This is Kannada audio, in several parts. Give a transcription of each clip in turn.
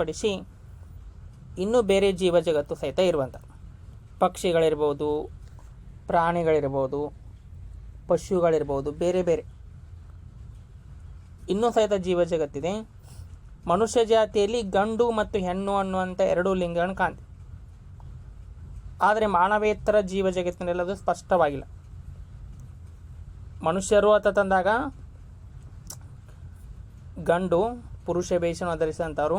ಪಡಿಸಿ ಇನ್ನೂ ಬೇರೆ ಜೀವ ಜಗತ್ತು ಸಹಿತ ಇರುವಂಥ ಪಕ್ಷಿಗಳಿರ್ಬೋದು, ಪ್ರಾಣಿಗಳಿರ್ಬೋದು, ಪಶುಗಳಿರ್ಬೋದು, ಬೇರೆ ಬೇರೆ. ಇನ್ನೂ ಸಹಿತ ಜೀವ ಜಗತ್ತಿದೆ ಮನುಷ್ಯ ಜಾತಿಯಲ್ಲಿ ಗಂಡು ಮತ್ತು ಹೆಣ್ಣು ಅನ್ನುವಂಥ ಎರಡು ಲಿಂಗಗಳನ್ನು ಕಾಣ್ತೀವಿ. ಆದರೆ ಮಾನವೇತರ ಜೀವ ಜಗತ್ತಿನಲ್ಲಿ ಅದು ಸ್ಪಷ್ಟವಾಗಿಲ್ಲ. ಮನುಷ್ಯರು ಅಂತ ತಂದಾಗ ಗಂಡು ಪುರುಷ ಬೇಷನ್ನು ಧರಿಸಿದಂಥವ್ರು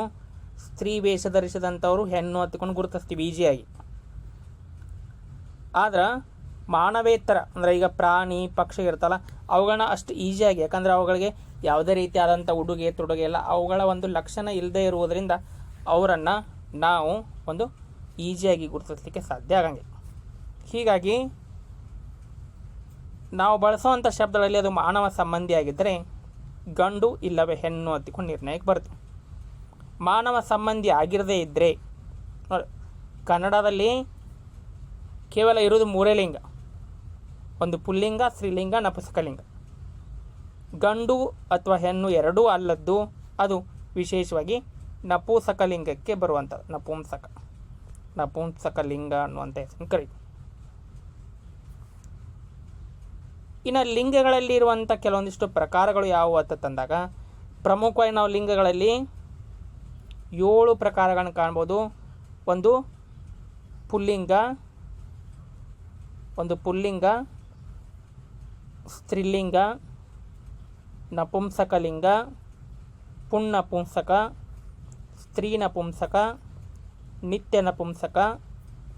ಸ್ತ್ರೀ ವೇಷ ಧರಿಸಿದಂಥವ್ರು ಹೆಣ್ಣು ಹತ್ತಿಕೊಂಡು ಗುರುತಿಸ್ತೀವಿ ಈಸಿಯಾಗಿ ಆದ್ರೆ ಮಾನವೇತರ ಅಂದರೆ ಈಗ ಪ್ರಾಣಿ, ಪಕ್ಷಿ ಇರ್ತಲ್ಲ ಅವುಗಳನ್ನ ಅಷ್ಟು ಈಸಿಯಾಗಿ ಯಾಕಂದರೆ ಅವುಗಳಿಗೆ ಯಾವುದೇ ರೀತಿಯಾದಂಥ ಉಡುಗೆ, ತೊಡುಗೆ ಎಲ್ಲ ಅವುಗಳ ಒಂದು ಲಕ್ಷಣ ಇಲ್ಲದೆ ಇರುವುದರಿಂದ ಅವರನ್ನು ನಾವು ಒಂದು ಈಸಿಯಾಗಿ ಗುರುತಿಸಲಿಕ್ಕೆ ಸಾಧ್ಯ ಆಗಂಗಿಲ್ಲ ಹೀಗಾಗಿ ನಾವು ಬಳಸುವಂಥ ಶಬ್ದಗಳಲ್ಲಿ ಅದು ಮಾನವ ಸಂಬಂಧಿಯಾಗಿದ್ದರೆ ಗಂಡು ಇಲ್ಲವೇ ಹೆಣ್ಣು ಹತ್ತಿಕೊಂಡು ನಿರ್ಣಯಕ್ಕೆ ಬರುತ್ತೆ. ಮಾನವ ಸಂಬಂಧಿ ಆಗಿರದೇ ಇದ್ದರೆ ನೋಡಿ, ಕನ್ನಡದಲ್ಲಿ ಕೇವಲ ಇರುವುದು ಮೂರೇ ಲಿಂಗ ಒಂದು ಪುಲ್ಲಿಂಗ, ಸ್ತ್ರೀಲಿಂಗ, ನಪುಸಕಲಿಂಗ. ಗಂಡು ಅಥವಾ ಹೆಣ್ಣು ಎರಡೂ ಅಲ್ಲದ್ದು ಅದು ವಿಶೇಷವಾಗಿ ನಪುಂಸಕಲಿಂಗಕ್ಕೆ ಬರುವಂಥದ್ದು. ನಪುಂಸಕ. ನಪುಂಸಕಲಿಂಗ ಅನ್ನುವಂಥ ಹೆಸರನ್ನು ಕರೀತೀವಿ. ಇನ್ನು ಲಿಂಗಗಳಲ್ಲಿ ಇರುವಂಥ ಕೆಲವೊಂದಿಷ್ಟು ಪ್ರಕಾರಗಳು ಯಾವುವು ಅಂತ ತಂದಾಗ, ಪ್ರಮುಖವಾಗಿ ನಾವು ಲಿಂಗಗಳಲ್ಲಿ ಏಳು ಪ್ರಕಾರಗಳನ್ನು ಕಾಣ್ಬೋದು. ಒಂದು ಪುಲ್ಲಿಂಗ ಒಂದು ಪುಲ್ಲಿಂಗ, ಸ್ತ್ರೀಲಿಂಗ, ನಪುಂಸಕಲಿಂಗ ಪುಣ್ಣಪುಂಸಕ ಸ್ತ್ರೀ ನಪುಂಸಕ ನಿತ್ಯ ನಪುಂಸಕ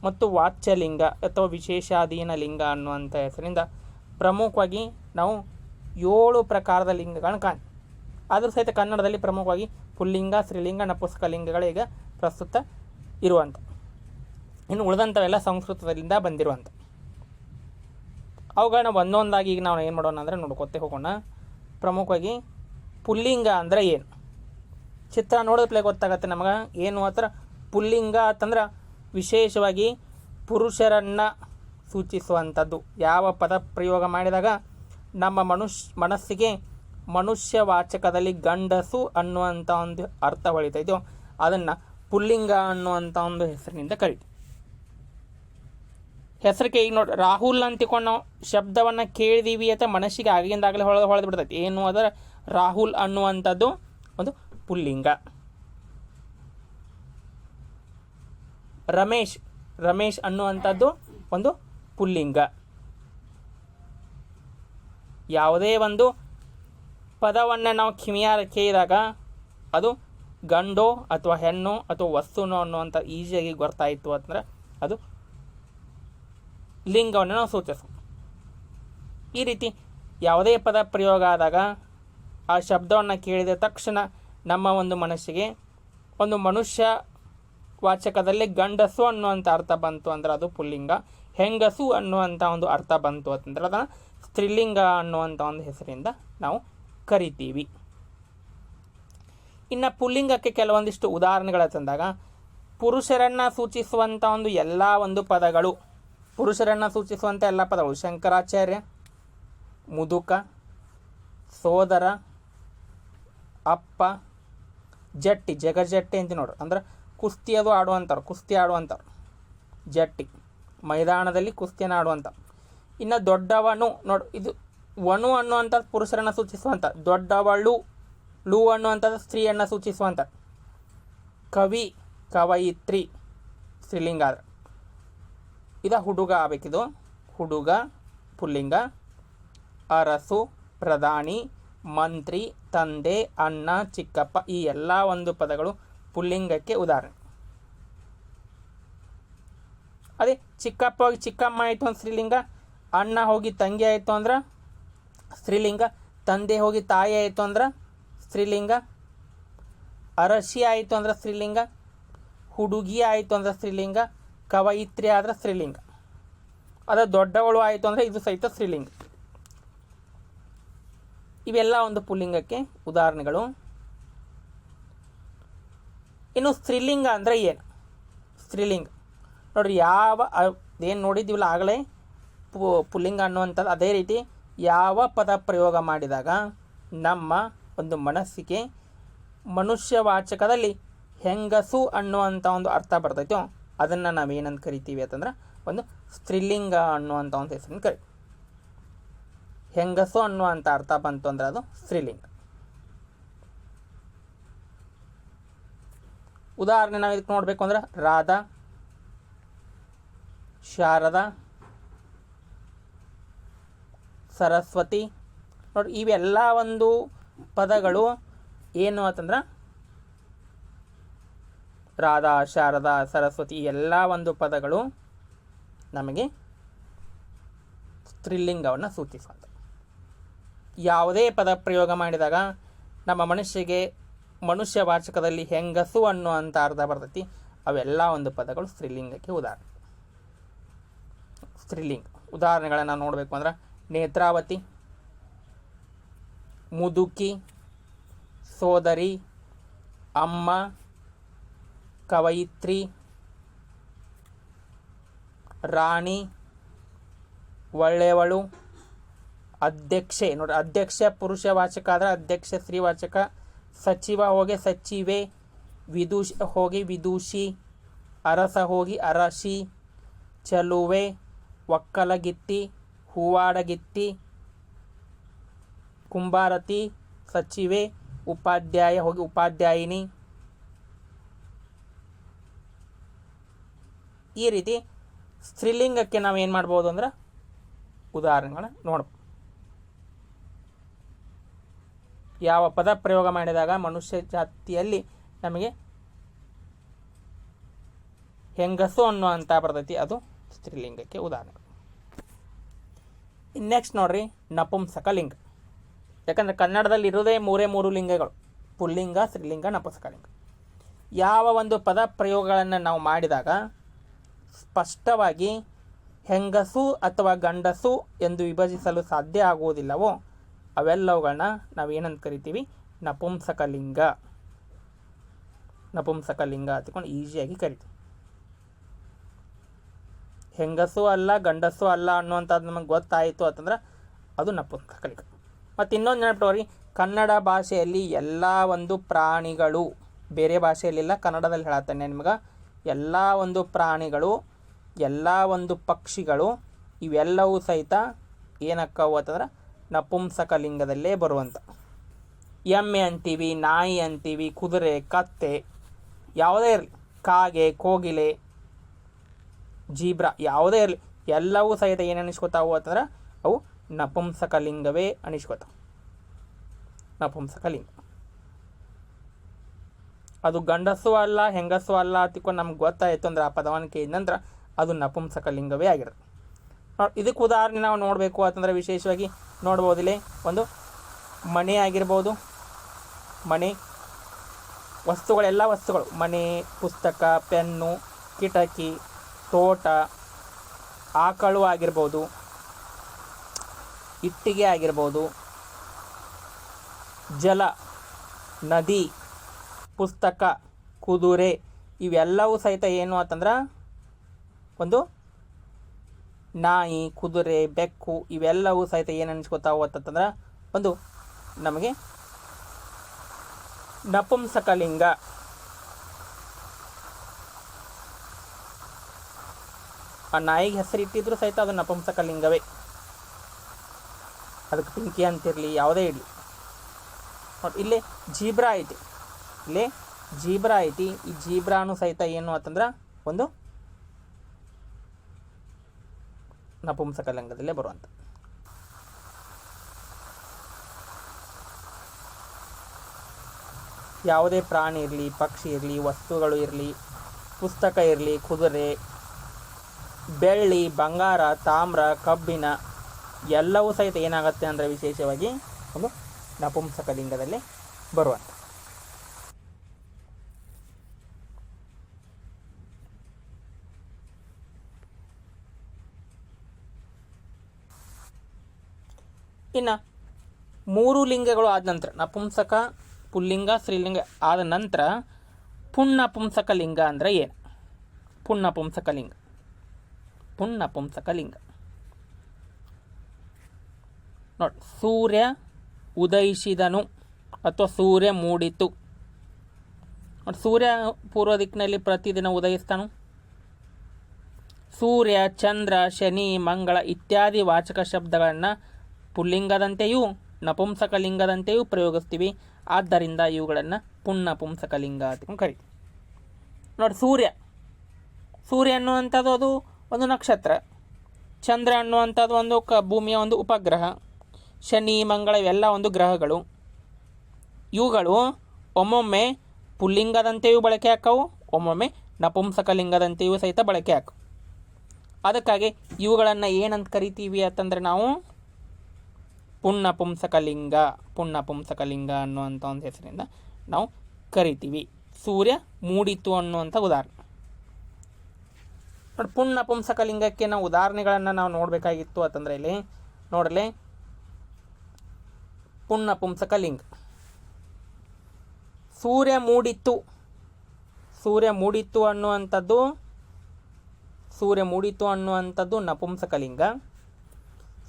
ಮತ್ತು ವಾಚ್ಯಲಿಂಗ ಅಥವಾ ವಿಶೇಷಾಧೀನ ಲಿಂಗ ಅನ್ನುವಂಥ ಹೆಸರಿಂದ ಪ್ರಮುಖವಾಗಿ ನಾವು ಏಳು ಪ್ರಕಾರದ ಲಿಂಗಗಳನ್ನು ಕಾಣ್, ಆದರೂ ಸಹಿತ ಕನ್ನಡದಲ್ಲಿ ಪ್ರಮುಖವಾಗಿ ಪುಲ್ಲಿಂಗ, ಸ್ತ್ರೀಲಿಂಗ, ನಪುಸ್ಕಲಿಂಗಗಳೀಗ ಪ್ರಸ್ತುತ ಇರುವಂಥ ಇನ್ನು ಉಳಿದಂಥವೆಲ್ಲ ಸಂಸ್ಕೃತದಿಂದ ಬಂದಿರುವಂಥ ಅವುಗಳನ್ನ ಒಂದೊಂದಾಗಿ ಈಗ ನಾವು ಏನು ಮಾಡೋಣ ಅಂದರೆ ನೋಡ್ಕೊತೆ ಹೋಗೋಣ. ಪ್ರಮುಖವಾಗಿ ಪುಲ್ಲಿಂಗ ಅಂದರೆ ಏನು? ಚಿತ್ರ ನೋಡಿದ್ಲೇ ಗೊತ್ತಾಗತ್ತೆ ನಮಗೆ. ಏನು ಹತ್ರ ಪುಲ್ಲಿಂಗ ಅಂತಂದ್ರೆ ವಿಶೇಷವಾಗಿ ಪುರುಷರನ್ನು ಸೂಚಿಸುವಂಥದ್ದು ಯಾವ ಪದ ಪ್ರಯೋಗ ಮಾಡಿದಾಗ ನಮ್ಮ ಮನುಷ್ಯ ಮನಸ್ಸಿಗೆ ಮನುಷ್ಯವಾಚಕದಲ್ಲಿ ಗಂಡಸು ಅನ್ನುವಂಥ ಒಂದು ಅರ್ಥ ಹೊಳಿತೈತೋ ಅದನ್ನು ಪುಲ್ಲಿಂಗ ಅನ್ನುವಂಥ ಒಂದು ಹೆಸರಿನಿಂದ ಕರಿತೀವಿ. ಹೆಸರಿಗೆ ಈಗ ನೋಡಿ, ರಾಹುಲ್ ಅಂತಿಕೊಂಡು ನಾವು ಶಬ್ದವನ್ನು ಕೇಳಿದೀವಿ ಅಂತ ಮನಸ್ಸಿಗೆ ಆಗಿಂದಾಗಲೇ ಹೊಳೆದು ಹೊಳೆದು ಬಿಡ್ತೈತಿ. ಏನು ಅದರ? ರಾಹುಲ್ ಅನ್ನುವಂಥದ್ದು ಒಂದು ಪುಲ್ಲಿಂಗ. ರಮೇಶ್ ರಮೇಶ್ ಅನ್ನುವಂಥದ್ದು ಒಂದು ಪುಲ್ಲಿಂಗ. ಯಾವುದೇ ಒಂದು ಪದವನ್ನು ನಾವು ಕಿಮಿಯಾರ ಕೇಳಿದಾಗ ಅದು ಗಂಡೋ ಅಥವಾ ಹೆಣ್ಣು ಅಥವಾ ವಸ್ತುನೋ ಅನ್ನುವಂಥ ಈಸಿಯಾಗಿ ಗೊತ್ತಾಯಿತು ಅಂದರೆ ಅದು ಲಿಂಗವನ್ನು ನಾವು ಸೂಚಿಸು ಈ ರೀತಿ ಯಾವುದೇ ಪದ ಪ್ರಯೋಗ ಆದಾಗ ಆ ಶಬ್ದವನ್ನು ಕೇಳಿದ ತಕ್ಷಣ ನಮ್ಮ ಒಂದು ಮನಸ್ಸಿಗೆ ಒಂದು ಮನುಷ್ಯ ವಾಚಕದಲ್ಲಿ ಗಂಡಸು ಅನ್ನುವಂಥ ಅರ್ಥ ಬಂತು ಅಂದರೆ ಅದು ಪುಲ್ಲಿಂಗ, ಹೆಂಗಸು ಅನ್ನುವಂಥ ಒಂದು ಅರ್ಥ ಬಂತು ಅಂತಂದರೆ ಅದನ್ನು ಸ್ತ್ರೀಲಿಂಗ ಅನ್ನುವಂಥ ಒಂದು ಹೆಸರಿಂದ ನಾವು ಕರಿತೀವಿ. ಇನ್ನು ಪುಲ್ಲಿಂಗಕ್ಕೆ ಕೆಲವೊಂದಿಷ್ಟು ಉದಾಹರಣೆಗಳ ತಂದಾಗ, ಪುರುಷರನ್ನು ಸೂಚಿಸುವಂಥ ಒಂದು ಎಲ್ಲ ಒಂದು ಪದಗಳು. ಪುರುಷರನ್ನು ಸೂಚಿಸುವಂಥ ಎಲ್ಲ ಪದಗಳು. ಶಂಕರಾಚಾರ್ಯ, ಮುದುಕ, ಸೋದರ, ಅಪ್ಪ, ಜಟ್ಟಿ. ಜಗಜಟ್ಟಿ ಅಂತ ನೋಡ್ರಿ ಅಂದ್ರೆ ಕುಸ್ತಿ ಅದು ಆಡುವಂಥವ್ರು ಕುಸ್ತಿ ಆಡುವಂಥವ್ರು ಜಟ್ಟಿ. ಮೈದಾನದಲ್ಲಿ ಕುಸ್ತಿಯನ್ನು ಆಡುವಂಥ ಇನ್ನು ದೊಡ್ಡವನು ನೋಡು, ಇದು ವನು ಅನ್ನುವಂಥದ್ದು ಪುರುಷರನ್ನು ಸೂಚಿಸುವಂಥ ದೊಡ್ಡವಳು ಲು ಅನ್ನುವಂಥದ್ದು ಸ್ತ್ರೀಯನ್ನು ಸೂಚಿಸುವಂಥ ಕವಿ, ಕವಯಿತ್ರಿ ಸ್ತ್ರೀಲಿಂಗ ಇದು ಹುಡುಗ ಆಗಬೇಕಿದು. ಹುಡುಗ, ಪುಲ್ಲಿಂಗ, ಅರಸು, ಪ್ರಧಾನಿ, ಮಂತ್ರಿ, ತಂದೆ, ಅಣ್ಣ, ಚಿಕ್ಕಪ್ಪ ಈ ಎಲ್ಲ ಒಂದು ಪದಗಳು ಪುಲ್ಲಿಂಗಕ್ಕೆ ಉದಾಹರಣೆ. ಅದೇ ಚಿಕ್ಕಪ್ಪ ಹೋಗಿ ಚಿಕ್ಕಮ್ಮ ಆಯಿತು ಅಂದ್ರೆ ಸ್ತ್ರೀಲಿಂಗ, ಅಣ್ಣ ಹೋಗಿ ತಂಗಿ ಆಯಿತು ಅಂದ್ರೆ ಸ್ತ್ರೀಲಿಂಗ, ತಂದೆ ಹೋಗಿ ತಾಯಿ ಆಯಿತು ಅಂದ್ರೆ ಸ್ತ್ರೀಲಿಂಗ, ಅರಸಿ ಆಯಿತು ಅಂದ್ರೆ ಸ್ತ್ರೀಲಿಂಗ, ಹುಡುಗಿ ಆಯಿತು ಅಂದ್ರೆ ಸ್ತ್ರೀಲಿಂಗ, ಕವಯಿತ್ರಿ ಆದ್ರೆ ಸ್ತ್ರೀಲಿಂಗ. ಅದ ದೊಡ್ಡವಳು ಆಯಿತು ಅಂದರೆ ಇದು ಸಹಿತ ಸ್ತ್ರೀಲಿಂಗ. ಇವೆಲ್ಲ ಒಂದು ಪುಲ್ಲಿಂಗಕ್ಕೆ ಉದಾಹರಣೆಗಳು. ಇನ್ನು ಸ್ತ್ರೀಲಿಂಗ ಅಂದರೆ ಏನು? ಸ್ತ್ರೀಲಿಂಗ. ನೋಡ್ರಿ, ಯಾವ ಏನು ನೋಡಿದ್ದೀವಲ್ಲ ಆಗಲೇ ಪು ಪುಲ್ಲಿಂಗ ಅನ್ನುವಂಥದ್ದು ಅದೇ ರೀತಿ ಯಾವ ಪದ ಪ್ರಯೋಗ ಮಾಡಿದಾಗ ನಮ್ಮ ಒಂದು ಮನಸ್ಸಿಗೆ ಮನುಷ್ಯವಾಚಕದಲ್ಲಿ ಹೆಂಗಸು ಅನ್ನುವಂಥ ಒಂದು ಅರ್ಥ ಬರ್ತೈತೋ ಅದನ್ನು ನಾವೇನಂತ ಕರಿತೀವಿ ಅಂತಂದ್ರೆ ಒಂದು ಸ್ತ್ರೀಲಿಂಗ ಅನ್ನುವಂಥ ಒಂದು ಹೆಸರನ್ನು ಕರಿ. ಹೆಂಗಸು ಅನ್ನುವಂಥ ಅರ್ಥ ಬಂತು ಅಂದ್ರೆ ಅದು ಸ್ತ್ರೀಲಿಂಗ. ಉದಾಹರಣೆ ನಾವು ಇದಕ್ಕೆ ನೋಡಬೇಕು ಅಂದ್ರೆ ರಾಧಾ, ಶಾರದಾ ಸರಸ್ವತಿ. ನೋಡಿ ಇವೆಲ್ಲ ಒಂದು ಪದಗಳು ಏನು ಅಂತಂದ್ರೆ? ರಾಧಾ, ಶಾರದಾ, ಸರಸ್ವತಿ ಎಲ್ಲ ಒಂದು ಪದಗಳು ನಮಗೆ ಸ್ತ್ರೀಲಿಂಗವನ್ನು ಸೂಚಿಸುವಂಥ ಯಾವುದೇ ಪದ ಪ್ರಯೋಗ ಮಾಡಿದಾಗ ನಮ್ಮ ಮನುಷ್ಯಗೆ ಮನುಷ್ಯ ವಾಚಕದಲ್ಲಿ ಹೆಂಗಸು ಅನ್ನುವಂಥ ಅರ್ಥ ಬರ್ತೈತಿ. ಅವೆಲ್ಲ ಒಂದು ಪದಗಳು ಸ್ತ್ರೀಲಿಂಗಕ್ಕೆ ಉದಾಹರಣೆ. ಸ್ತ್ರೀಲಿಂಗ. ಉದಾಹರಣೆಗಳನ್ನು ನೋಡಬೇಕು ಅಂದ್ರೆ ನೇತ್ರಾವತಿ, ಮುದುಕಿ, ಸೋದರಿ, ಅಮ್ಮ, ಕವಯಿತ್ರಿ, ರಾಣಿ, ಒಳ್ಳೆಯವಳು, ಅಧ್ಯಕ್ಷೆ. ನೋಡಿ ಅಧ್ಯಕ್ಷ ಪುರುಷ ವಾಚಕ ಆದ್ರೆ ಅಧ್ಯಕ್ಷ ಸ್ತ್ರೀವಾಚಕ ಸಚಿವ ಹೋಗಿ ಸಚಿವೆ, ವಿದೂಷ ಹೋಗಿ ವಿದೂಷಿ, ಅರಸ ಹೋಗಿ ಅರಸಿ ಚಲುವೆ, ಒಕ್ಕಲಗಿತ್ತಿ ಹೂವಾಡಗಿತ್ತಿ, ಕುಂಬಾರತಿ, ಸಚಿವೆ, ಉಪಾಧ್ಯಾಯ, ಹೋಗಿ ಉಪಾಧ್ಯಾಯಿನಿ. ಈ ರೀತಿ ಸ್ತ್ರೀಲಿಂಗಕ್ಕೆ ನಾವು ಏನು ಮಾಡ್ಬೋದು ಅಂದ್ರೆ ಉದಾಹರಣೆಗಳನ್ನ ನೋಡ್ಬೋದು ಯಾವ ಪದ ಪ್ರಯೋಗ ಮಾಡಿದಾಗ ಮನುಷ್ಯ ಜಾತಿಯಲ್ಲಿ ನಮಗೆ ಹೆಂಗಸು ಅನ್ನುವಂಥ ಬರ್ತೈತಿ, ಅದು ಸ್ತ್ರೀಲಿಂಗಕ್ಕೆ ಉದಾಹರಣೆ. ನೆಕ್ಸ್ಟ್ ನೋಡ್ರಿ ನಪುಂಸಕ ಲಿಂಗ ಯಾಕಂದರೆ ಕನ್ನಡದಲ್ಲಿ ಇರೋದೇ ಮೂರೇ ಮೂರು ಲಿಂಗಗಳು, ಪುಲ್ಲಿಂಗ, ಸ್ತ್ರೀಲಿಂಗ, ನಪುಂಸಕಲಿಂಗ. ಯಾವ ಒಂದು ಪದ ಪ್ರಯೋಗಗಳನ್ನು ನಾವು ಮಾಡಿದಾಗ ಸ್ಪಷ್ಟವಾಗಿ ಹೆಂಗಸು ಅಥವಾ ಗಂಡಸು ಎಂದು ವಿಭಜಿಸಲು ಸಾಧ್ಯ ಆಗುವುದಿಲ್ಲವೋ, ಅವೆಲ್ಲವುಗಳನ್ನ ನಾವೇನಂತ ಕರಿತೀವಿ? ನಪುಂಸಕಲಿಂಗ. ನಪುಂಸಕಲಿಂಗ ಅಂತಕೊಂಡು ಈಸಿಯಾಗಿ ಕರಿತೀವಿ. ಹೆಂಗಸು ಅಲ್ಲ, ಗಂಡಸು ಅಲ್ಲ ಅನ್ನುವಂಥದ್ದು ನಮಗೆ ಗೊತ್ತಾಯಿತು ಅಂತಂದ್ರೆ ಅದು ನಪುಂಸಕಲಿಂಗ. ಮತ್ತು ಇನ್ನೊಂದು ನೆನಪಿಟ್ಟವ್ರಿ ಕನ್ನಡ ಭಾಷೆಯಲ್ಲಿ ಎಲ್ಲ ಒಂದು ಪ್ರಾಣಿಗಳು, ಬೇರೆ ಭಾಷೆಯಲ್ಲಿಲ್ಲ ಕನ್ನಡದಲ್ಲಿ ಹೇಳತ್ತೇನೆ ನಿಮ್ಗೆ, ಎಲ್ಲ ಒಂದು ಪ್ರಾಣಿಗಳು, ಎಲ್ಲ ಒಂದು ಪಕ್ಷಿಗಳು, ಇವೆಲ್ಲವೂ ಸಹಿತ ಏನಕ್ಕವು ಅಂತಂದ್ರೆ ನಪುಂಸಕ ಲಿಂಗದಲ್ಲೇ ಬರುವಂಥ ಎಮ್ಮೆ ಅಂತೀವಿ, ನಾಯಿ ಅಂತೀವಿ, ಕುದುರೆ, ಕತ್ತೆ, ಯಾವುದೇ ಇರಲಿ, ಕಾಗೆ, ಕೋಗಿಲೆ ಜೀಬ್ರಾ ಯಾವುದೇ ಇರಲಿ, ಎಲ್ಲವೂ ಸಹಿತ ಏನು ಅನಿಸ್ಕೊತಾವು ಅಂತಂದ್ರೆ ಅವು ನಪುಂಸಕಲಿಂಗವೇ ಲಿಂಗವೇ ನಪುಂಸಕಲಿಂಗ ನಪುಂಸಕ ಅದು ಗಂಡಸು ಅಲ್ಲ, ಹೆಂಗಸು ಅಲ್ಲ ಅತಿಕೊಂಡು ನಮ್ಗೆ ಗೊತ್ತಾಯಿತು ಅಂದ್ರೆ ಆ ಪದವನಿಕೆ ನಂತರ ಅದು ನಪುಂಸಕಲಿಂಗವೇ ಆಗಿರುತ್ತೆ ಇದಕ್ಕೆ ಉದಾಹರಣೆ ನಾವು ನೋಡಬೇಕು ಅಂತಂದ್ರೆ ವಿಶೇಷವಾಗಿ ನೋಡ್ಬೋದಿಲ್ಲೇ ಒಂದು ಮನೆ ಆಗಿರ್ಬೋದು, ಮನೆ ವಸ್ತುಗಳೆಲ್ಲ ವಸ್ತುಗಳು, ಮನೆ, ಪುಸ್ತಕ, ಪೆನ್ನು, ಕಿಟಕಿ ತೋಟ, ಆಕಳು ಆಗಿರ್ಬೋದು, ಇಟ್ಟಿಗೆ ಆಗಿರ್ಬೋದು, ಜಲ, ನದಿ, ಪುಸ್ತಕ, ಕುದುರೆ ಇವೆಲ್ಲವೂ ಸಹಿತ ಏನು ಅಂತಂದ್ರೆ ಒಂದು ನಾಯಿ, ಕುದುರೆ, ಬೆಕ್ಕು ಇವೆಲ್ಲವೂ ಸಹಿತ ಏನು ಅನ್ಸ್ಕೊತಾವು ಅಂತಂದ್ರೆ ಒಂದು ನಮಗೆ ನಪುಂಸಕಲಿಂಗ. ಆ ನಾಯಿಗೆ ಹೆಸರು ಇಟ್ಟಿದ್ರು ಸಹಿತ ಅದು ನಪುಂಸಕ ಲಿಂಗವೇ ಅದಕ್ಕೆ ಪಿಂಕಿ ಅಂತಿರಲಿ, ಯಾವುದೇ ಇರಲಿ. ಇಲ್ಲಿ ಜೀಬ್ರಾ ಐತಿ. ಇಲ್ಲೇ ಜೀಬ್ರಾ ಐತಿ. ಈ ಜೀಬ್ರಾನು ಸಹಿತ ಏನು ಅಂತಂದ್ರೆ ಒಂದು ನಪುಂಸಕಲಿಂಗದಲ್ಲೇ ಬರುವಂಥ ಯಾವುದೇ ಪ್ರಾಣಿ ಇರಲಿ, ಪಕ್ಷಿ ಇರಲಿ, ವಸ್ತುಗಳು ಇರಲಿ, ಪುಸ್ತಕ ಇರಲಿ, ಕುದುರೆ ಬೆಳ್ಳಿ, ಬಂಗಾರ, ತಾಮ್ರ ಕಬ್ಬಿಣ ಎಲ್ಲವೂ ಸಹಿತ ಏನಾಗುತ್ತೆ ಅಂದರೆ ವಿಶೇಷವಾಗಿ ಒಂದು ನಪುಂಸಕಲಿಂಗದಲ್ಲಿ ಬರುವಂಥ ಇನ್ನು ಮೂರು ಲಿಂಗಗಳು ಆದ ನಂತರ, ನಪುಂಸಕ, ಪುಲ್ಲಿಂಗ, ಸ್ತ್ರೀಲಿಂಗ ಆದ ನಂತರ ಪುಣ್ಯಪುಂಸಕ ಲಿಂಗ ಅಂದರೆ ಏನು? ಪುಣ್ಯಪುಂಸಕ ಲಿಂಗ ಪುಣ್ನಪುಂಸಕ ಲಿಂಗ ನೋಡಿ, ಸೂರ್ಯ ಉದಯಿಸಿದನು ಅಥವಾ ಸೂರ್ಯ ಮೂಡಿತು. ಸೂರ್ಯ ಪೂರ್ವ ದಿಕ್ಕಿನಲ್ಲಿ ಪ್ರತಿದಿನ ಉದಯಿಸ್ತಾನು. ಸೂರ್ಯ, ಚಂದ್ರ, ಶನಿ, ಮಂಗಳ ಇತ್ಯಾದಿ ವಾಚಕ ಶಬ್ದಗಳನ್ನು ಪುಲ್ಲಿಂಗದಂತೆಯೂ ನಪುಂಸಕಲಿಂಗದಂತೆಯೂ ಪ್ರಯೋಗಿಸ್ತೀವಿ. ಆದ್ದರಿಂದ ಇವುಗಳನ್ನು ಪುನ್ನಪುಂಸಕಲಿಂಗ ಅಂತ ಕರಿ. ನೋಡಿ, ಸೂರ್ಯ. ಸೂರ್ಯ ಅನ್ನುವಂಥದ್ದು ಅದು ಒಂದು ನಕ್ಷತ್ರ. ಚಂದ್ರ ಅನ್ನುವಂಥದ್ದು ಒಂದು ಕ, ಭೂಮಿಯ ಒಂದು ಉಪಗ್ರಹ. ಶನಿ, ಮಂಗಳ ಇವೆಲ್ಲ ಒಂದು ಗ್ರಹಗಳು. ಇವುಗಳು ಒಮ್ಮೊಮ್ಮೆ ಪುಲ್ಲಿಂಗದಂತೆಯೂ ಬಳಕೆ ಹಾಕವು, ಒಮ್ಮೊಮ್ಮೆ ನಪುಂಸಕಲಿಂಗದಂತೆಯೂ ಸಹಿತ ಬಳಕೆ ಹಾಕವು. ಅದಕ್ಕಾಗಿ ಇವುಗಳನ್ನು ಏನಂತ ಕರಿತೀವಿ ಅಂತಂದರೆ ನಾವು ಪುಣ್ಯಪುಂಸಕಲಿಂಗ ಪುಣ್ಯಪುಂಸಕಲಿಂಗ ಅನ್ನುವಂಥ ಒಂದು ಹೆಸರಿಂದ ನಾವು ಕರಿತೀವಿ. ಸೂರ್ಯ ಮೂಡಿತು ಅನ್ನುವಂಥ ಉದಾಹರಣೆ. ನೋಡಿ ಲಿಂಗಕ್ಕೆ ನಾವು ಉದಾಹರಣೆಗಳನ್ನು ನಾವು ನೋಡಬೇಕಾಗಿತ್ತು ಅಂತಂದರೆ ಇಲ್ಲಿ ನೋಡಲಿ ಲಿಂಗ ಸೂರ್ಯ ಮೂಡಿತ್ತು. ಸೂರ್ಯ ಮೂಡಿತ್ತು ಅನ್ನುವಂಥದ್ದು, ಸೂರ್ಯ ಮೂಡಿತು ಅನ್ನುವಂಥದ್ದು ನಪುಂಸಕಲಿಂಗ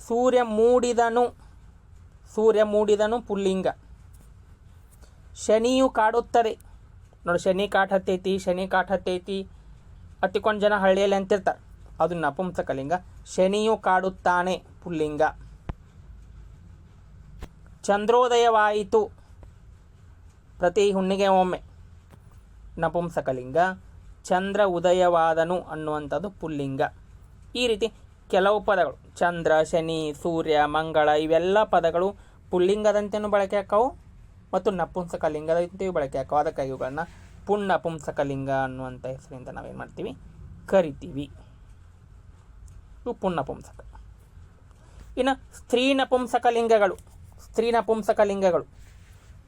ಸೂರ್ಯ ಮೂಡಿದನು ಸೂರ್ಯ ಮೂಡಿದನು ಪುಲ್ಲಿಂಗ. ಶನಿಯು ಕಾಡುತ್ತದೆ. ನೋಡಿ, ಶನಿ ಕಾಟ್ ಹತ್ತೈತಿ, ಶನಿ ಕಾಟ್ ಹತ್ತೈತಿ. ಹತ್ತಿಕೊಂಡು ಜನ ಹಳ್ಳಿಯಲ್ಲಿ ಅಂತಿರ್ತಾರೆ. ಅದು ನಪುಂಸಕಲಿಂಗ, ಶನಿಯು ಕಾಡುತ್ತಾನೆ ಪುಲ್ಲಿಂಗ. ಚಂದ್ರೋದಯವಾಯಿತು ಪ್ರತಿ ಹುಣ್ಣಿಗೆ ಒಮ್ಮೆ. ನಪುಂಸಕಲಿಂಗ, ಚಂದ್ರ ಉದಯವಾದನು ಅನ್ನುವಂಥದ್ದು ಪುಲ್ಲಿಂಗ. ಈ ರೀತಿ ಕೆಲವು ಪದಗಳು, ಚಂದ್ರ, ಶನಿ, ಸೂರ್ಯ, ಮಂಗಳ, ಇವೆಲ್ಲ ಪದಗಳು ಪುಲ್ಲಿಂಗದಂತೆಯೂ ಬಳಕೆ ಹಾಕವು ಮತ್ತು ನಪುಂಸಕಲಿಂಗದಂತೆಯೂ ಬಳಕೆ ಹಾಕವು. ಅದಕ್ಕಾಗಿ ಇವುಗಳನ್ನ ಪುನ್ನಪುಂಸಕಲಿಂಗ ಅನ್ನುವಂಥ ಹೆಸರಿಂದ ನಾವೇನು ಮಾಡ್ತೀವಿ? ಕರಿತೀವಿ. ಇವು ಪುಣ್ಯಪುಂಸಕ ಇನ್ನು ಸ್ತ್ರೀ ನಪುಂಸಕಲಿಂಗಗಳು ಸ್ತ್ರೀ ನಪುಂಸಕಲಿಂಗಗಳು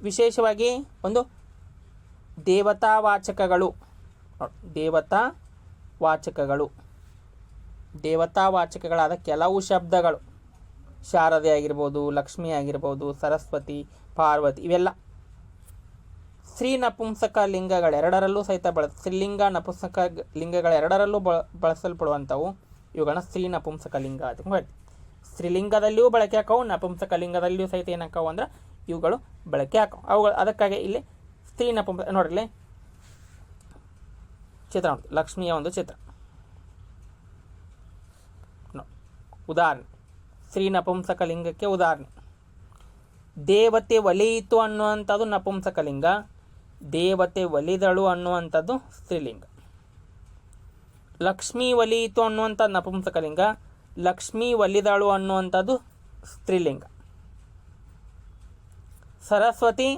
ವಿಶೇಷವಾಗಿ ಒಂದು ದೇವತಾವಾಚಕಗಳು. ದೇವತಾ ವಾಚಕಗಳು ದೇವತಾವಾಚಕಗಳಾದ ಕೆಲವು ಶಬ್ದಗಳು. ಶಾರದೆ ಆಗಿರ್ಬೋದು, ಲಕ್ಷ್ಮಿ ಆಗಿರ್ಬೋದು, ಸರಸ್ವತಿ, ಪಾರ್ವತಿ ಇವೆಲ್ಲ ಸ್ತ್ರೀ ನಪುಂಸಕ ಲಿಂಗಗಳೆರಡರಲ್ಲೂ ಸಹಿತ ಬಳ ಸ್ತ್ರೀಲಿಂಗ ನಪುಂಸಕ ಲಿಂಗಗಳೆರಡರಲ್ಲೂ ಬಳ ಬಳಸಲ್ಪಡುವಂಥವು ಇವುಗಳನ್ನ ಸ್ತ್ರೀ ನಪುಂಸಕ ಲಿಂಗ ಅಂತ ಹೇಳ್ತೀವಿ. ಸ್ತ್ರೀಲಿಂಗದಲ್ಲಿಯೂ ಬಳಕೆ ಹಾಕವು, ನಪುಂಸಕ ಲಿಂಗದಲ್ಲಿಯೂ ಸಹಿತ ಏನಾಕವು ಅಂದ್ರೆ ಇವುಗಳು ಬಳಕೆ ಹಾಕವು. ಅವುಗಳು, ಅದಕ್ಕಾಗಿ ಇಲ್ಲಿ ಸ್ತ್ರೀ ನಪುಂಸ, ನೋಡ್ರಿ ಚಿತ್ರ ನೋಡಿ ಲಕ್ಷ್ಮಿಯ ಒಂದು ಚಿತ್ರ. ಉದಾಹರಣೆ. ಸ್ತ್ರೀ ನಪುಂಸಕ ಲಿಂಗಕ್ಕೆ ಉದಾಹರಣೆ. ದೇವತೆ ಒಲಿಯಿತು ಅನ್ನುವಂಥದ್ದು ನಪುಂಸಕಲಿಂಗ ದೇವತೆ ಒಲಿದಳು ಅನ್ನುವಂಥದ್ದು ಸ್ತ್ರೀಲಿಂಗ. ಲಕ್ಷ್ಮೀ ಒಲಿಯಿತು ಅನ್ನುವಂಥ ನಪುಂಸಕಲಿಂಗ, ಲಕ್ಷ್ಮೀ ಒಲಿದಳು ಅನ್ನುವಂಥದ್ದು ಸ್ತ್ರೀಲಿಂಗ. ಸರಸ್ವತಿ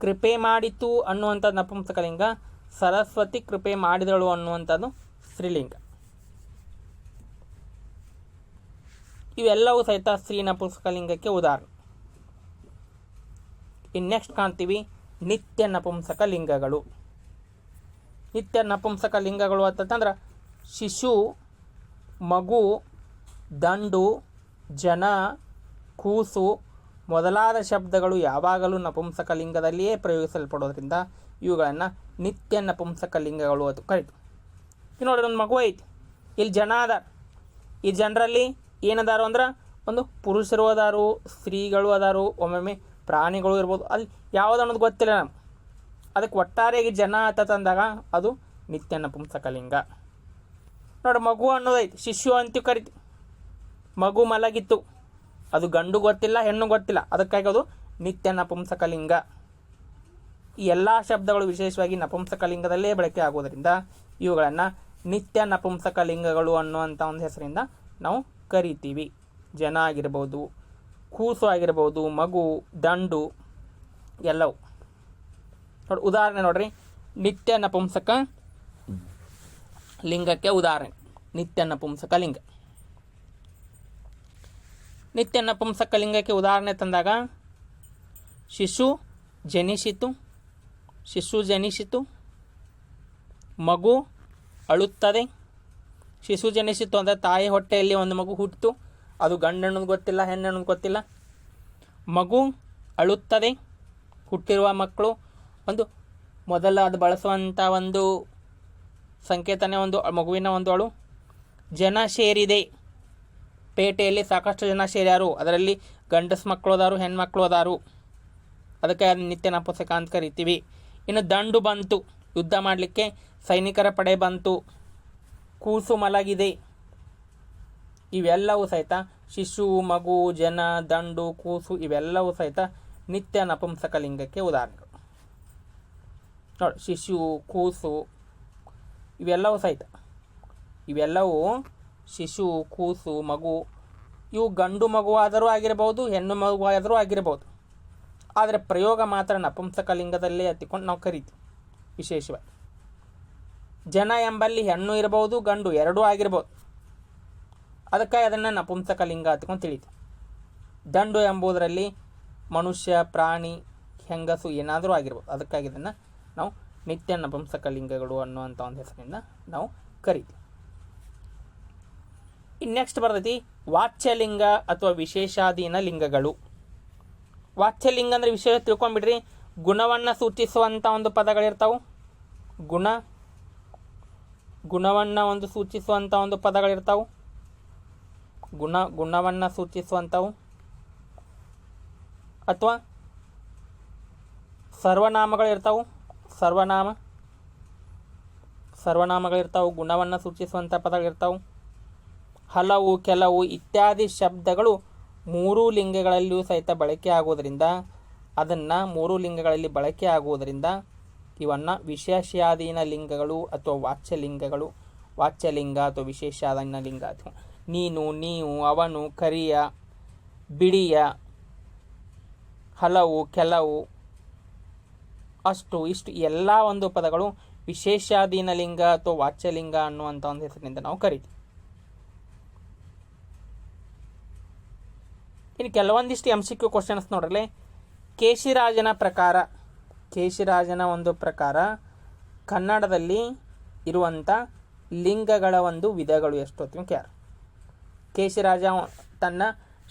ಕೃಪೆ ಮಾಡಿತು ಅನ್ನುವಂಥ ನಪುಂಸಕಲಿಂಗ, ಸರಸ್ವತಿ ಕೃಪೆ ಮಾಡಿದಳು ಅನ್ನುವಂಥದ್ದು ಸ್ತ್ರೀಲಿಂಗ. ಇವೆಲ್ಲವೂ ಸಹಿತ ಸ್ತ್ರೀ ನಪುಂಸಕಲಿಂಗಕ್ಕೆ ಉದಾಹರಣೆ. ಇನ್ನು ನೆಕ್ಸ್ಟ್ ಕಾಣ್ತೀವಿ. ನಿತ್ಯ ನಪುಂಸಕ ಲಿಂಗಗಳು. ನಿತ್ಯ ನಪುಂಸಕ ಲಿಂಗಗಳು ಅಂತಂದ್ರೆ ಶಿಶು, ಮಗು, ದಂಡು, ಜನ, ಕೂಸು ಮೊದಲಾದ ಶಬ್ದಗಳು ಯಾವಾಗಲೂ ನಪುಂಸಕ ಲಿಂಗದಲ್ಲಿಯೇ ಪ್ರಯೋಗಿಸಲ್ಪಡೋದ್ರಿಂದ ಇವುಗಳನ್ನು ನಿತ್ಯ ನಪುಂಸಕ ಲಿಂಗಗಳು ಅದು ಕರೀತು. ಇಲ್ಲಿ ನೋಡ್ರಿ ಒಂದು ಮಗು ಐತಿ. ಇಲ್ಲಿ ಜನ ಅದಾರ. ಈ ಜನರಲ್ಲಿ ಏನದಾರು ಅಂದ್ರೆ ಒಂದು ಪುರುಷರು ಅದಾರು, ಸ್ತ್ರೀಗಳು ಅದಾರು, ಒಮ್ಮೊಮ್ಮೆ ಪ್ರಾಣಿಗಳು ಇರ್ಬೋದು, ಅಲ್ಲಿ ಯಾವುದು ಅನ್ನೋದು ಗೊತ್ತಿಲ್ಲ ನಮ್ಗೆ. ಅದಕ್ಕೆ ಒಟ್ಟಾರೆಯಾಗಿ ಜನ ಆತ ತಂದಾಗ ಅದು ನಿತ್ಯ ನಪುಂಸಕಲಿಂಗ ನೋಡಿ, ಮಗು ಅನ್ನೋದೈತಿ, ಶಿಶು ಅಂತೀವಿ ಕರಿತು ಮಗು ಮಲಗಿತ್ತು, ಅದು ಗಂಡು ಗೊತ್ತಿಲ್ಲ, ಹೆಣ್ಣು ಗೊತ್ತಿಲ್ಲ. ಅದಕ್ಕಾಗಿ ಅದು ನಿತ್ಯ ನಪುಂಸಕಲಿಂಗ ಈ ಎಲ್ಲ ಶಬ್ದಗಳು ವಿಶೇಷವಾಗಿ ನಪುಂಸಕಲಿಂಗದಲ್ಲೇ ಬಳಕೆ ಆಗೋದರಿಂದ ಇವುಗಳನ್ನು ನಿತ್ಯ ನಪುಂಸಕಲಿಂಗಗಳು ಅನ್ನುವಂಥ ಒಂದು ಹೆಸರಿಂದ ನಾವು ಕರಿತೀವಿ. ಜನ ಆಗಿರ್ಬೋದು ಕೂಸು ಆಗಿರ್ಬೋದು, ಮಗು, ದಂಡು ಎಲ್ಲವು. ನೋಡಿ, ಉದಾಹರಣೆ ನೋಡ್ರಿ. ನಿತ್ಯ ನಪುಂಸಕ ಲಿಂಗಕ್ಕೆ ಉದಾಹರಣೆ. ನಿತ್ಯ ನಪುಂಸಕ ಲಿಂಗ. ನಿತ್ಯ ನಪುಂಸಕ ಲಿಂಗಕ್ಕೆ ಉದಾಹರಣೆ ತಂದಾಗ, ಶಿಶು ಜನಿಸಿತು ಶಿಶು ಜನಿಸಿತು, ಮಗು ಅಳುತ್ತದೆ. ಶಿಶು ಜನಿಸಿತು ಅಂದರೆ ತಾಯಿ ಹೊಟ್ಟೆಯಲ್ಲಿ ಒಂದು ಮಗು ಹುಟ್ಟಿತು. ಅದು ಗಂಡಣ್ಣದು ಗೊತ್ತಿಲ್ಲ ಹೆಣ್ಣಣ್ಣದು ಗೊತ್ತಿಲ್ಲ. ಮಗು ಅಳುತ್ತದೆ, ಹುಟ್ಟಿರುವ ಮಕ್ಕಳು ಒಂದು ಮೊದಲ ಅದು ಬಳಸುವಂಥ ಒಂದು ಸಂಕೇತನೇ ಒಂದು ಮಗುವಿನ ಒಂದು ಅಳು. ಜನ ಸೇರಿದೆ. ಪೇಟೆಯಲ್ಲಿ ಸಾಕಷ್ಟು ಜನ ಸೇರ್ಯಾರು. ಅದರಲ್ಲಿ ಗಂಡಸು ಮಕ್ಕಳು ಅದಾರು, ಹೆಣ್ಮಕ್ಳು ಅದಾರು. ಅದಕ್ಕೆ ಅದು ನಿತ್ಯ ಪುಸ್ತಕ ಅಂತ ಕರಿತೀವಿ ಇನ್ನು ದಂಡು ಬಂತು. ಯುದ್ಧ ಮಾಡಲಿಕ್ಕೆ ಸೈನಿಕರ ಪಡೆ ಬಂತು. ಕೂಸು ಮಲಗಿದೆ. ಇವೆಲ್ಲವೂ ಸಹಿತ ಶಿಶು, ಮಗು, ಜನ, ದಂಡು, ಕೂಸು ಇವೆಲ್ಲವೂ ಸಹಿತ ನಿತ್ಯ ನಪುಂಸಕ ಲಿಂಗಕ್ಕೆ ಉದಾಹರಣೆಗಳು. ನೋಡಿ, ಶಿಶು, ಕೂಸು ಇವೆಲ್ಲವೂ ಸಹಿತ. ಇವೆಲ್ಲವೂ ಶಿಶು, ಕೂಸು, ಮಗು, ಇವು ಗಂಡು ಮಗುವಾದರೂ ಆಗಿರಬಹುದು ಹೆಣ್ಣು ಮಗುವಾದರೂ ಆಗಿರಬಹುದು ಆದರೆ ಪ್ರಯೋಗ ಮಾತ್ರ ನಪುಂಸಕ ಲಿಂಗದಲ್ಲೇ ಹತ್ತಿಕೊಂಡು ನಾವು ಕರಿತೀವಿ, ವಿಶೇಷವಾಗಿ. ಜನ ಎಂಬಲ್ಲಿ ಹೆಣ್ಣು ಇರಬಹುದು ಗಂಡು ಎರಡೂ ಆಗಿರ್ಬೋದು. ಅದಕ್ಕಾಗಿ ಅದನ್ನು ನಪುಂಸಕ ಲಿಂಗ ಹತ್ಕೊಂಡು ತಿಳಿತೀವಿ ದಂಡು ಎಂಬುದರಲ್ಲಿ ಮನುಷ್ಯ, ಪ್ರಾಣಿ, ಹೆಂಗಸು ಏನಾದರೂ ಆಗಿರ್ಬೋದು. ಅದಕ್ಕಾಗಿ ಇದನ್ನು ನಾವು ನಿತ್ಯ ನಪುಂಸಕ ಲಿಂಗಗಳು ಅನ್ನುವಂಥ ಒಂದು ಹೆಸರಿನಿಂದ ನಾವು ಕರಿತೀವಿ. ಇನ್ನು ನೆಕ್ಸ್ಟ್ ಬರ್ತೈತಿ, ವಾಚ್ಯಲಿಂಗ ಅಥವಾ ವಿಶೇಷಾಧೀನ ಲಿಂಗಗಳು. ವಾಚ್ಯಲಿಂಗ ಅಂದರೆ ವಿಶೇಷ ತಿಳ್ಕೊಂಬಿಡ್ರಿ ಗುಣವನ್ನು ಸೂಚಿಸುವಂಥ ಒಂದು ಪದಗಳಿರ್ತಾವೆ. ಗುಣ, ಗುಣವನ್ನು ಒಂದು ಸೂಚಿಸುವಂಥ ಒಂದು ಪದಗಳಿರ್ತಾವೆ. ಗುಣ, ಗುಣವನ್ನು ಸೂಚಿಸುವಂಥವು ಅಥವಾ ಸರ್ವನಾಮಗಳಿರ್ತಾವೆ ಸರ್ವನಾಮ? ಸರ್ವನಾಮಗಳಿರ್ತಾವೆ ಗುಣವನ್ನು ಸೂಚಿಸುವಂಥ ಪದಗಳಿರ್ತಾವೆ ಹಲವು, ಕೆಲವು ಇತ್ಯಾದಿ ಶಬ್ದಗಳು ಮೂರು ಲಿಂಗಗಳಲ್ಲಿಯೂ ಸಹಿತ ಬಳಕೆ ಆಗುವುದರಿಂದ, ಅದನ್ನು ಮೂರು ಲಿಂಗಗಳಲ್ಲಿ ಬಳಕೆ ಆಗುವುದರಿಂದ, ಇವನ್ನು ವಿಶೇಷಾಧೀನ ಲಿಂಗಗಳು ಅಥವಾ ವಾಚ್ಯಲಿಂಗಗಳು, ವಾಚ್ಯಲಿಂಗ ಅಥವಾ ವಿಶೇಷಾಧೀನ ಲಿಂಗ ಅಥವಾ ನೀನು, ನೀವು, ಅವನು, ಕರಿಯ, ಬಿಡಿಯ, ಹಲವು, ಕೆಲವು, ಅಷ್ಟು, ಇಷ್ಟು, ಎಲ್ಲ ಒಂದು ಪದಗಳು ವಿಶೇಷಾಧೀನ ಲಿಂಗ ಅಥವಾ ವಾಚ್ಯಲಿಂಗ ಅನ್ನುವಂಥ ಒಂದು ಹೆಸರಿನಿಂದ ನಾವು ಕರಿತೀವಿ. ಇನ್ನು ಕೆಲವೊಂದಿಷ್ಟು ಎಂ ಸಿ ಕ್ಯೂ ಕ್ವಶನ್ಸ್ ನೋಡ್ರಲ್ಲೇ ಕೇಶಿರಾಜನ ಪ್ರಕಾರ, ಕೇಶಿರಾಜನ ಒಂದು ಪ್ರಕಾರ ಕನ್ನಡದಲ್ಲಿ ಇರುವಂಥ ಲಿಂಗಗಳ ಒಂದು ವಿಧಗಳು ಎಷ್ಟು ಅಂತ ಕೇಶಿರಾಜ ತನ್ನ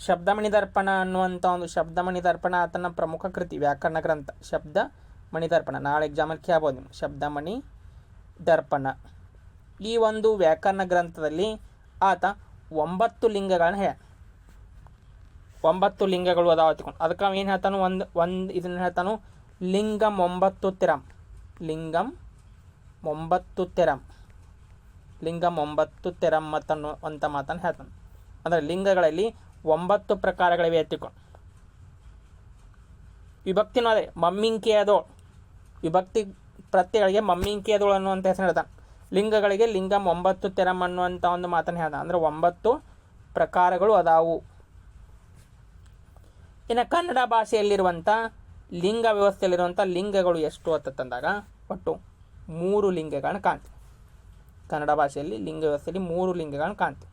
ಶಬ್ದಮಣಿ ದರ್ಪಣ ಅನ್ನುವಂಥ ಒಂದು ಶಬ್ದಮಣಿ ದರ್ಪಣ ಆತನ ಪ್ರಮುಖ ಕೃತಿ, ವ್ಯಾಕರಣ ಗ್ರಂಥ. ಶಬ್ದ ಮಣಿ ದರ್ಪಣ ನಾಳೆ ಎಕ್ಸಾಮಲ್ಲಿ ಕೇಳ್ಬೋದು ನೀವು ಶಬ್ದಮಣಿ ದರ್ಪಣ. ಈ ಒಂದು ವ್ಯಾಕರಣ ಗ್ರಂಥದಲ್ಲಿ ಆತ ಒಂಬತ್ತು ಲಿಂಗಗಳನ್ನ ಹೇಳ, ಒಂಬತ್ತು ಲಿಂಗಗಳು ಅದಾವ ತಿಳ್ಕೊಂಡು ಅದಕ್ಕೆ ಏನು ಹೇಳ್ತಾನು ಒಂದು ಒಂದು ಇದನ್ನ ಹೇಳ್ತಾನು, ಲಿಂಗಂ ಒಂಬತ್ತು ತಿರಂ. ಲಿಂಗಂ ಒಂಬತ್ತು ತೆರಂ. ಲಿಂಗಂ ಒಂಬತ್ತು ತೆರಂ ಮತ್ತನ್ನು, ಅಂತ ಮಾತನ್ನು ಹೇಳ್ತಾನೆ. ಅಂದರೆ ಲಿಂಗಗಳಲ್ಲಿ ಒಂಬತ್ತು ಪ್ರಕಾರಗಳಿವೆ ಎತ್ತಿಕೊಂಡು ವಿಭಕ್ತಿನೂ ಅದೇ ಮಮ್ಮಿಂಕೆ ಅದೋಳು ವಿಭಕ್ತಿ ಪ್ರತ್ಯಗಳಿಗೆ ಮಮ್ಮಿಂಕೆ ಅದೋಳು ಅನ್ನುವಂಥ ಹೆಸರು ಹೇಳ್ತಾನೆ. ಲಿಂಗಗಳಿಗೆ ಲಿಂಗಂ ಒಂಬತ್ತು ತೆರಂ ಅನ್ನುವಂಥ ಒಂದು ಮಾತನ್ನು ಹೇಳ್ದ ಅಂದರೆ ಒಂಬತ್ತು ಪ್ರಕಾರಗಳು ಅದಾವು. ಇನ್ನು ಕನ್ನಡ ಭಾಷೆಯಲ್ಲಿರುವಂಥ ಲಿಂಗ ವ್ಯವಸ್ಥೆಯಲ್ಲಿರುವಂಥ ಲಿಂಗಗಳು ಎಷ್ಟು ಅಂತ ತಂದಾಗ ಒಟ್ಟು ಮೂರು ಲಿಂಗಗಳನ್ನು ಕಾಣ್ತೀವಿ. ಕನ್ನಡ ಭಾಷೆಯಲ್ಲಿ ಲಿಂಗ ವ್ಯವಸ್ಥೆಯಲ್ಲಿ ಮೂರು ಲಿಂಗಗಳನ್ನು ಕಾಣ್ತೀವಿ.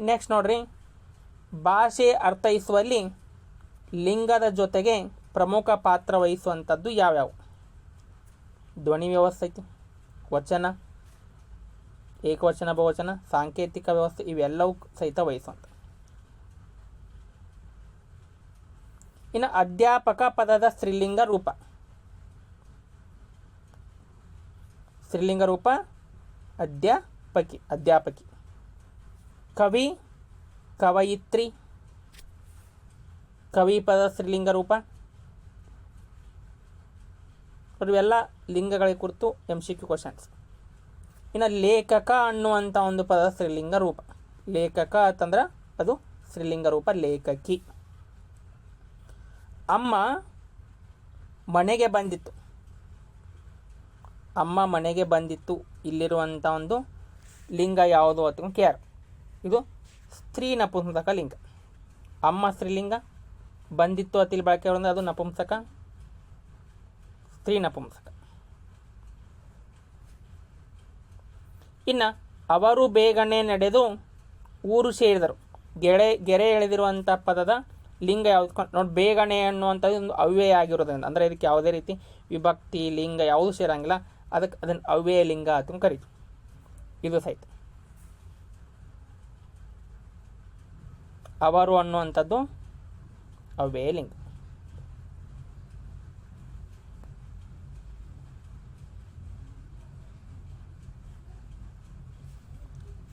ನೆಕ್ಸ್ಟ್ ನೋಡ್ರಿ. ಭಾಷೆ ಅರ್ಥೈಸುವಲ್ಲಿ ಲಿಂಗದ ಜೊತೆಗೆ ಪ್ರಮುಖ ಪಾತ್ರ ವಹಿಸುವಂಥದ್ದು ಯಾವ್ಯಾವು? ಧ್ವನಿ ವ್ಯವಸ್ಥೆ ವಚನ, ಏಕವಚನ, ಬಹುವಚನ, ಸಾಂಕೇತಿಕ ವ್ಯವಸ್ಥೆ ಇವೆಲ್ಲವೂ ಸಹಿತ ವಹಿಸುವಂಥ ಇನ್ನು ಅಧ್ಯಾಪಕ ಪದದ ಸ್ತ್ರೀಲಿಂಗ ರೂಪ. ಸ್ತ್ರೀಲಿಂಗ ರೂಪ ಅಧ್ಯಾಪಕಿ ಅಧ್ಯಾಪಕಿ. ಕವಿ, ಕವಯಿತ್ರಿ ಕವಿ ಪದ ಸ್ತ್ರೀಲಿಂಗ ರೂಪ ಇವೆಲ್ಲ ಲಿಂಗಗಳ ಕುರಿತು ಎಂ ಸಿ ಕ್ಯೂ ಕ್ವಶನ್ಸ್ ಇನ್ನು ಲೇಖಕ ಅನ್ನುವಂಥ ಒಂದು ಪದ ಸ್ತ್ರೀಲಿಂಗ ರೂಪ ಲೇಖಕ ಅಂತಂದ್ರೆ ಅದು ಸ್ತ್ರೀಲಿಂಗ ರೂಪ ಲೇಖಕಿ. ಅಮ್ಮ ಮನೆಗೆ ಬಂದಿತ್ತು. ಅಮ್ಮ ಮನೆಗೆ ಬಂದಿತ್ತು. ಇಲ್ಲಿರುವಂಥ ಒಂದು ಲಿಂಗ ಯಾವುದು ಅಂತ ಕೇರ್ ಇದು ಸ್ತ್ರೀ ನಪುಂಸಕ ಲಿಂಗ. ಅಮ್ಮ ಸ್ತ್ರೀಲಿಂಗ ಬಂದಿತ್ತು ಅತಿಲ್ ಬಳಕೆ ಅಂದರೆ ಅದು ನಪುಂಸಕ, ಸ್ತ್ರೀ ನಪುಂಸಕ. ಇನ್ನು ಅವರು ಬೇಗನೆ ನಡೆದು ಊರು ಸೇರಿದರು. ಗೆಳೆ ಗೆರೆ ಎಳೆದಿರುವಂಥ ಪದದ ಲಿಂಗ ಯಾವ್ದು? ನೋಡಿ, ಬೇಗನೆ ಅನ್ನುವಂಥದ್ದು ಒಂದು ಅವ್ಯಯ ಆಗಿರೋದ್ರಿಂದ ಅಂದರೆ ಇದಕ್ಕೆ ಯಾವುದೇ ರೀತಿ ವಿಭಕ್ತಿ, ಲಿಂಗ ಯಾವುದು ಸೇರಂಗಿಲ್ಲ. ಅದಕ್ಕೆ ಅದನ್ನು ಅವ್ಯಯ ಲಿಂಗ ಅಂತ ಕರೀತು. ಇದು ಸಹಿತ. ಅವರು ಅನ್ನುವಂಥದ್ದು ಅವೇಲಿಂಗ್ ಲಿಂಗ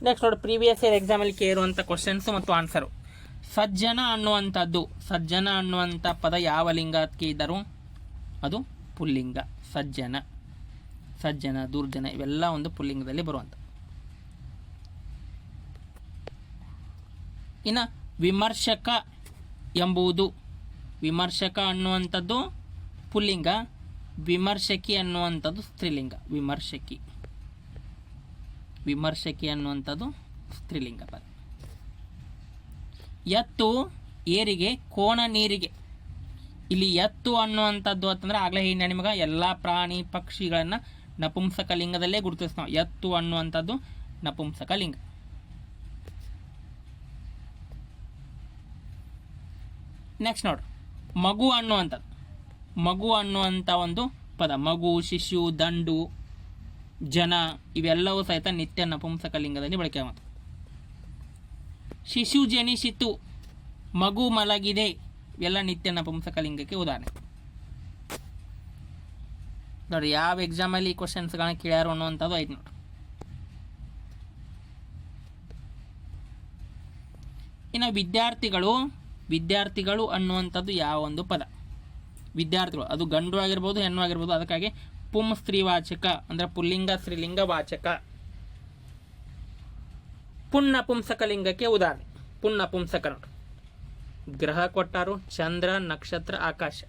ನೆಕ್ಸ್ಟ್ ನೋಡಿ ಪ್ರೀವಿಯಸ್ ಇಯರ್ ಎಕ್ಸಾಮಲ್ಲಿ ಕೇಳುವಂಥ ಕ್ವಶನ್ಸು ಮತ್ತು ಆನ್ಸರು ಸಜ್ಜನ ಅನ್ನುವಂಥದ್ದು, ಸಜ್ಜನ ಅನ್ನುವಂಥ ಪದ ಯಾವ ಲಿಂಗಕ್ಕೆ ಇದ್ದರು ಅದು ಪುಲ್ಲಿಂಗ, ಸಜ್ಜನ ಸಜ್ಜನ, ದುರ್ಜನ ಇವೆಲ್ಲ ಒಂದು ಪುಲ್ಲಿಂಗದಲ್ಲಿ ಬರುವಂಥ ಇನ್ನು ವಿಮರ್ಶಕ ಎಂಬುದು ವಿಮರ್ಶಕ ಅನ್ನುವಂಥದ್ದು ಪುಲ್ಲಿಂಗ, ವಿಮರ್ಶಕಿ ಅನ್ನುವಂಥದ್ದು ಸ್ತ್ರೀಲಿಂಗ. ವಿಮರ್ಶಕಿ. ವಿಮರ್ಶಕಿ ಅನ್ನುವಂಥದ್ದು ಸ್ತ್ರೀಲಿಂಗ ಪದ. ಎತ್ತು ಏರಿಗೆ, ಕೋಣ ನೀರಿಗೆ. ಇಲ್ಲಿ ಎತ್ತು ಅನ್ನುವಂಥದ್ದು ಅಂತಂದ್ರೆ ಆಗಲೇ ಹೇಳಿ ನಿಮಗೆ, ಎಲ್ಲ ಪ್ರಾಣಿ ಪಕ್ಷಿಗಳನ್ನು ನಪುಂಸಕ ಲಿಂಗದಲ್ಲೇ ಗುರುತಿಸ್ತಾವೆ ಎತ್ತು ಅನ್ನುವಂಥದ್ದು ನಪುಂಸಕ ಲಿಂಗ ನೆಕ್ಸ್ಟ್ ನೋಡ್ರಿ ಮಗು ಅನ್ನುವಂಥದ್ದು ಮಗು ಅನ್ನುವಂಥ ಒಂದು ಪದ. ಮಗು, ಶಿಶು, ದಂಡು, ಜನ ಇವೆಲ್ಲವೂ ಸಹಿತ ನಿತ್ಯ ನಪುಂಸಕ ಲಿಂಗದಲ್ಲಿ ಬಳಕೆ ಆಗುತ್ತೆ. ಶಿಶು ಜನಿಸಿತು ಮಗು, ಮಲಗಿದೆ, ಇವೆಲ್ಲ ನಿತ್ಯ ನಪುಂಸಕ ಲಿಂಗಕ್ಕೆ ಉದಾಹರಣೆ. ನೋಡ್ರಿ ಯಾವ ಎಕ್ಸಾಮಲ್ಲಿ ಈ ಕ್ವಶನ್ಸ್ಗಳನ್ನ ಕೇಳ್ಯಾರು ಅನ್ನುವಂಥದ್ದು ಐತೆ ನೋಡ್ರಿ ಇನ್ನು ವಿದ್ಯಾರ್ಥಿಗಳು ವಿದ್ಯಾರ್ಥಿಗಳು ಅನ್ನುವಂಥದ್ದು ಯಾವ ಒಂದು ಪದ? ವಿದ್ಯಾರ್ಥಿಗಳು, ಅದು ಗಂಡು ಆಗಿರ್ಬೋದು, ಹೆಣ್ಣು ಆಗಿರ್ಬೋದು, ಅದಕ್ಕಾಗಿ ಪುಂ ಸ್ತ್ರೀವಾಚಕ, ಅಂದರೆ ಪುಲ್ಲಿಂಗ, ಸ್ತ್ರೀಲಿಂಗ, ವಾಚಕ. ಪುಣ್ಣ ಪುಂಸಕಲಿಂಗಕ್ಕೆ ಉದಾಹರಣೆ. ಪುಣ್ಣ ಪುಂಸಕ ಗ್ರಹ ಕೊಟ್ಟಾರು, ಚಂದ್ರ, ನಕ್ಷತ್ರ, ಆಕಾಶ.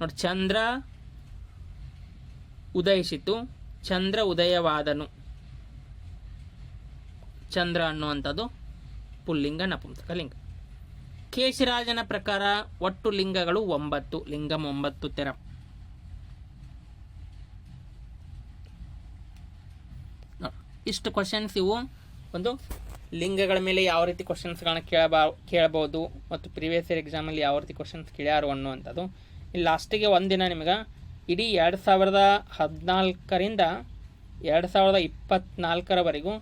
ನೋಡಿ, ಚಂದ್ರ ಉದಯಿಸಿತು, ಚಂದ್ರ ಉದಯವಾದನು. ಚಂದ್ರ ಅನ್ನುವಂಥದ್ದು ಪುಲ್ಲಿಂಗ ನಪುಂಸಕ ಲಿಂಗ. ಕೇಶರಾಜನ ಪ್ರಕಾರ ಒಟ್ಟು ಲಿಂಗಗಳು ಒಂಬತ್ತು, ಲಿಂಗಂ ಒಂಬತ್ತು ತೆರ. ಇಷ್ಟು ಕ್ವಶನ್ಸ್ ಇವು. ಒಂದು, ಲಿಂಗಗಳ ಮೇಲೆ ಯಾವ ರೀತಿ ಕ್ವಶನ್ಸ್ಗಳನ್ನ ಕೇಳಬಾ ಕೇಳಬಹುದು ಮತ್ತು ಪ್ರಿವಿಯಸ್ ಇಯರ್ ಎಕ್ಸಾಮಲ್ಲಿ ಯಾವ ರೀತಿ ಕ್ವಶನ್ಸ್ ಕೇಳ್ಯಾರು ಅನ್ನುವಂಥದ್ದು. ಇಲ್ಲಿ ಲಾಸ್ಟಿಗೆ ಒಂದಿನ ನಿಮಗೆ ಇಡೀ ಎರಡು ಸಾವಿರದ ಹದಿನಾಲ್ಕರಿಂದ ಎರಡು ಸಾವಿರದ ಇಪ್ಪತ್ನಾಲ್ಕರವರೆಗೂ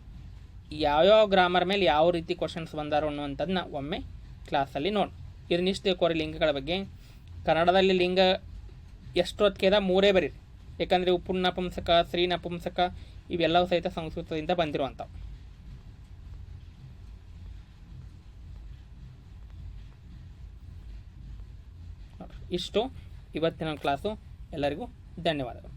ಯಾವ್ಯಾವ ಗ್ರಾಮರ್ ಮೇಲೆ ಯಾವ ರೀತಿ ಕ್ವಶನ್ಸ್ ಬಂದಾರೋ ಅನ್ನುವಂಥದ್ದನ್ನ ಒಮ್ಮೆ ಕ್ಲಾಸಲ್ಲಿ ನೋಡಿ. ಇರ್ನಿಷ್ಟು ಕೋರಿ ಲಿಂಗಗಳ ಬಗ್ಗೆ. ಕನ್ನಡದಲ್ಲಿ ಲಿಂಗ ಎಷ್ಟೊತ್ತಿಗೆ ಮೂರೇ ಬರೀರಿ. ಯಾಕಂದರೆ ಉಪ್ಪುಣ್ಣ ನಪುಂಸಕ ಪುಂಸಕ ಸ್ತ್ರೀ ನಪುಂಸಕ ಇವೆಲ್ಲವೂ ಸಹಿತ ಸಂಸ್ಕೃತದಿಂದ ಬಂದಿರುವಂಥವು. ಇಷ್ಟು. ಇವತ್ತಿನ ಕ್ಲಾಸು ಎಲ್ಲರಿಗೂ ಧನ್ಯವಾದಗಳು.